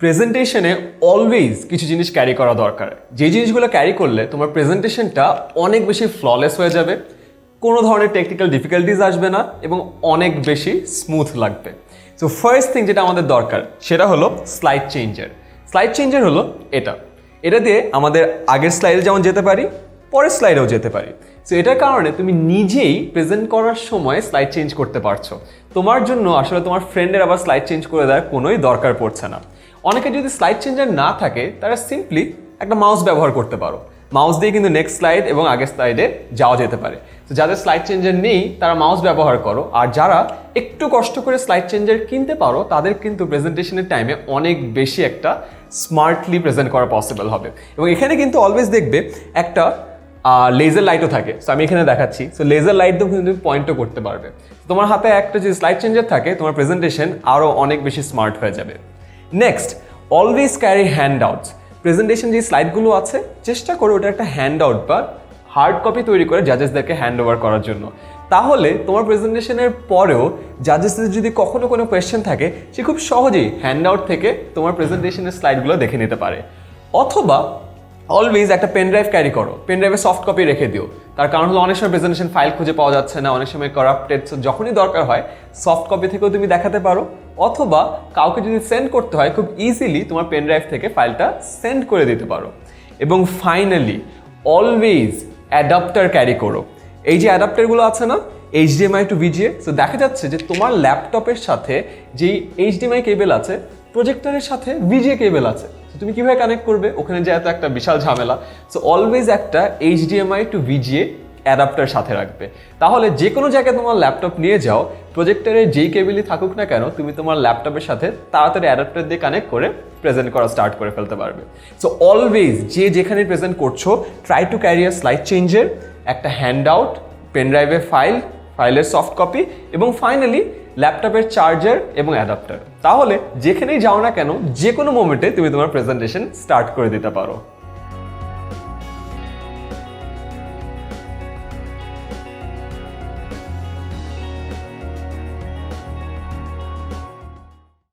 প্রেজেন্টেশনে always কিছু জিনিস carry করা দরকার। যে জিনিসগুলো ক্যারি করলে তোমার প্রেজেন্টেশনটা অনেক বেশি ফ্ললেস হয়ে যাবে, কোনো ধরনের টেকনিক্যাল ডিফিকাল্টিজ আসবে না এবং অনেক বেশি স্মুথ লাগবে। সো ফার্স্ট থিং যেটা আমাদের দরকার, সেটা হলো স্লাইড চেঞ্জার স্লাইড চেঞ্জার হলো এটা। এটা দিয়ে আমাদের আগের স্লাইডে যেমন যেতে পারি, পরের স্লাইডেও যেতে পারি। সো এটার কারণে তুমি নিজেই প্রেজেন্ট করার সময় স্লাইড চেঞ্জ করতে পারছ। তোমার জন্য আসলে তোমার ফ্রেন্ডের আবার স্লাইড চেঞ্জ করে দেওয়ার কোনোই দরকার পড়ছে না। অনেকে যদি স্লাইড চেঞ্জার না থাকে, তারা সিম্পলি একটা মাউস ব্যবহার করতে পারো। মাউস দিয়ে কিন্তু নেক্সট স্লাইড এবং আগের স্লাইডে যাওয়া যেতে পারে। তো যাদের স্লাইড চেঞ্জার নেই, তারা মাউস ব্যবহার করো। আর যারা একটু কষ্ট করে স্লাইড চেঞ্জার কিনতে পারো, তাদের কিন্তু প্রেজেন্টেশনের টাইমে অনেক বেশি একটা স্মার্টলি প্রেজেন্ট করা পসিবল হবে। এবং এখানে কিন্তু অলওয়েজ দেখবে একটা লেজার লাইটও থাকে। সো আমি এখানে দেখাচ্ছি। সো লেজার লাইট দিয়েও কিন্তু তুমি পয়েন্টও করতে পারবে। তোমার হাতে একটা যদি স্লাইড চেঞ্জার থাকে, তোমার প্রেজেন্টেশন আরও অনেক বেশি স্মার্ট হয়ে যাবে। Next always carry handouts presentation যে স্লাইডগুলো আছে, চেষ্টা করো ওটা একটা হ্যান্ড আউট বা হার্ড কপি তৈরি করে জাজেসদেরকে হ্যান্ড ওভার করার জন্য। তাহলে তোমার প্রেজেন্টেশনের পরেও জাজেসদের যদি কখনো কোনো কোয়েশ্চেন থাকে, সে খুব সহজেই হ্যান্ড আউট থেকে তোমার প্রেজেন্টেশনের স্লাইডগুলো দেখে নিতে পারে। অথবা অলওয়েজ একটা পেন ড্রাইভ ক্যারি করো। পেন ড্রাইভে সফট কপি রেখে দিও। তার কারণ হলো অনেক সময় প্রেজেন্টেশন ফাইল খুঁজে পাওয়া যাচ্ছে না, অনেক সময় করাপ্টেড যখনই দরকার হয় সফট কপি থেকেও তুমি দেখাতে পারো। অথবা কাউকে যদি সেন্ড করতে হয়, খুব ইজিলি তোমার পেন ড্রাইভ থেকে ফাইলটা সেন্ড করে দিতে পারো। এবং ফাইনালি অলওয়েজ অ্যাডাপ্টার ক্যারি করো। এই যে অ্যাডাপ্টারগুলো আছে না এইচডিএমআই টু ভিজিএ সো দেখা যাচ্ছে যে তোমার ল্যাপটপের সাথে যেই এইচডিএমআই কেবেল আছে প্রজেক্টরের সাথে ভিজিএ কেবেল আছে। তো তুমি কীভাবে কানেক্ট করবে? ওখানে যে এত একটা বিশাল ঝামেলা। সো অলওয়েজ একটা এইচডিএমআই টু ভিজিএ অ্যাডাপ্টার সাথে রাখবে। তাহলে যে কোনো জায়গায় তোমার ল্যাপটপ নিয়ে যাও প্রজেক্টরের যেই কেবিলই থাকুক না কেন, তুমি তোমার ল্যাপটপের সাথে তাড়াতাড়ি অ্যাডাপ্টার দিয়ে কানেক্ট করে প্রেজেন্ট করা স্টার্ট করে ফেলতে পারবে। সো অলওয়েজ যে যেখানে প্রেজেন্ট করছ try to carry a slide চেঞ্জের একটা হ্যান্ড আউট পেন ড্রাইভের ফাইল ফাইলের সফট কপি এবং ফাইনালি ল্যাপটপের চার্জার এবং অ্যাডাপ্টার তাহলে যেখানেই যাও না কেন যে কোনো মোমেন্টে তুমি তোমার প্রেজেন্টেশন স্টার্ট করে দিতে পারো।